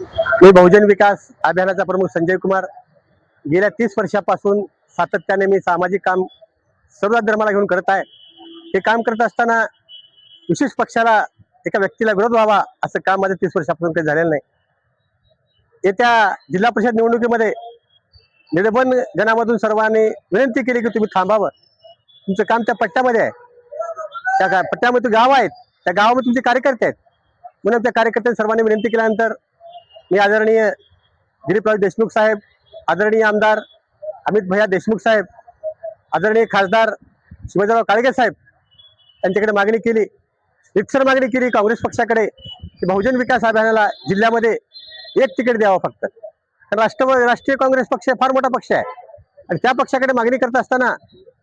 मी बहुजन विकास अभियानाचा प्रमुख संजय कुमार. गेल्या तीस वर्षापासून सातत्याने मी सामाजिक काम सर्व धर्माला घेऊन करत आहे. हे काम करत असताना विशेष पक्षाला एका व्यक्तीला विरोध व्हावा असं काम माझं तीस वर्षापासून काही झालेलं नाही. येत्या जिल्हा परिषद निवडणुकीमध्ये निलबन जनामधून सर्वांनी विनंती केली की तुम्ही थांबावं. तुमचं काम त्या पट्ट्यामध्ये आहे. त्या पट्ट्यामध्ये गाव आहेत. त्या गावामध्ये तुमचे कार्यकर्ते आहेत. म्हणून त्या कार्यकर्त्यांनी सर्वांनी विनंती केल्यानंतर मी आदरणीय दिलीपराव देशमुख साहेब आदरणीय आमदार अमित भैया देशमुख साहेब आदरणीय खासदार शिवाजीराव काळगे साहेब यांच्याकडे मागणी केली. रिक्सर मागणी केली काँग्रेस पक्षाकडे की बहुजन विकास अभियानाला जिल्ह्यामध्ये एक तिकीट द्यावं फक्त. कारण राष्ट्रवादी राष्ट्रीय काँग्रेस पक्ष फार मोठा पक्ष आहे. आणि त्या पक्षाकडे मागणी करत असताना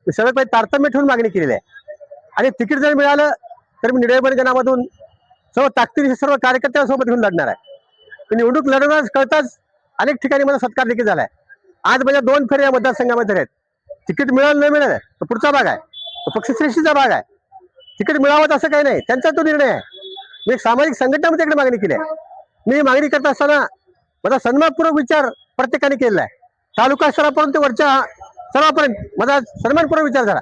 मी सगळ्यात पहिले तारतम्य ठेवून मागणी केलेली आहे. आणि तिकीट जर मिळालं तर मी निर्णय जनामधून सर्व ताकदीने सर्व कार्यकर्त्यांसोबत घेऊन लढणार आहे. निवडणूक लढवण्यास कळताच अनेक ठिकाणी मला सत्कार देखील झालाय. आज माझ्या दोन फेऱ्या या मतदारसंघामध्ये आहेत. तिकीट मिळालं नाही मिळालं तो पुढचा भाग आहे. तो पक्षश्रेष्ठीचा भाग आहे. तिकीट मिळावं असं काही नाही. त्यांचा तो निर्णय आहे. मी एक सामाजिक संघटनामध्ये इकडे मागणी केली आहे. मी मागणी करत असताना माझा सन्मानपूर्वक विचार प्रत्येकाने केलेला आहे. तालुका स्तरापर्यंत वरच्या स्तरापर्यंत माझा सन्मानपूर्वक विचार झाला.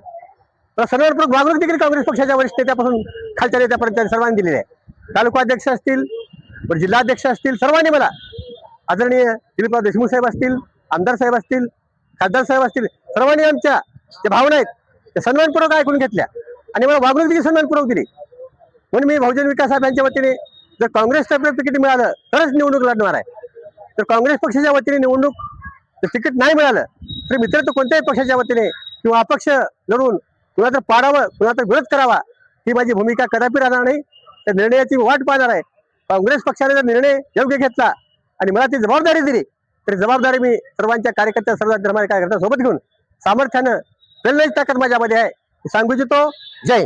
मला सन्मानपूर्वक वागणूक देखील काँग्रेस पक्षाच्या वरिष्ठ नेत्यापासून खालच्या नेत्यापर्यंत सर्वांनी दिलेली आहे. तालुका अध्यक्ष असतील पण जिल्हाध्यक्ष असतील सर्वांनी मला आदरणीय दिलीपराव देशमुख साहेब असतील आमदार साहेब असतील खासदार साहेब असतील सर्वांनी आमच्या ज्या भावना आहेत त्या सन्मानपूर्वक ऐकून घेतल्या. आणि मला वागणूक देखील सन्मानपूर्वक दिली. म्हणून मी बहुजन विकास साहेब यांच्या वतीने जर काँग्रेसतर्फे तिकीट मिळालं तरच निवडणूक लढणार आहे. तर काँग्रेस पक्षाच्या वतीने निवडणूक जर तिकीट नाही मिळालं तर मित्र तर कोणत्याही पक्षाच्या वतीने किंवा अपक्ष लढून कुणाचं पाडावं कुणाचा विरोध करावा ही माझी भूमिका कदापि राहणार नाही. त्या निर्णयाची वाट पाहणार आहे. काँग्रेस पक्षाने जर निर्णय योग्य घेतला आणि मला ती जबाबदारी दिली तर जबाबदारी मी सर्वांच्या कार्यकर्त्या सर्व धर्माच्या कार्यकर्त्यांसोबत घेऊन सामर्थ्यानं पेलण्याची ताकद माझ्यामध्ये आहे. सांगू इच्छितो जय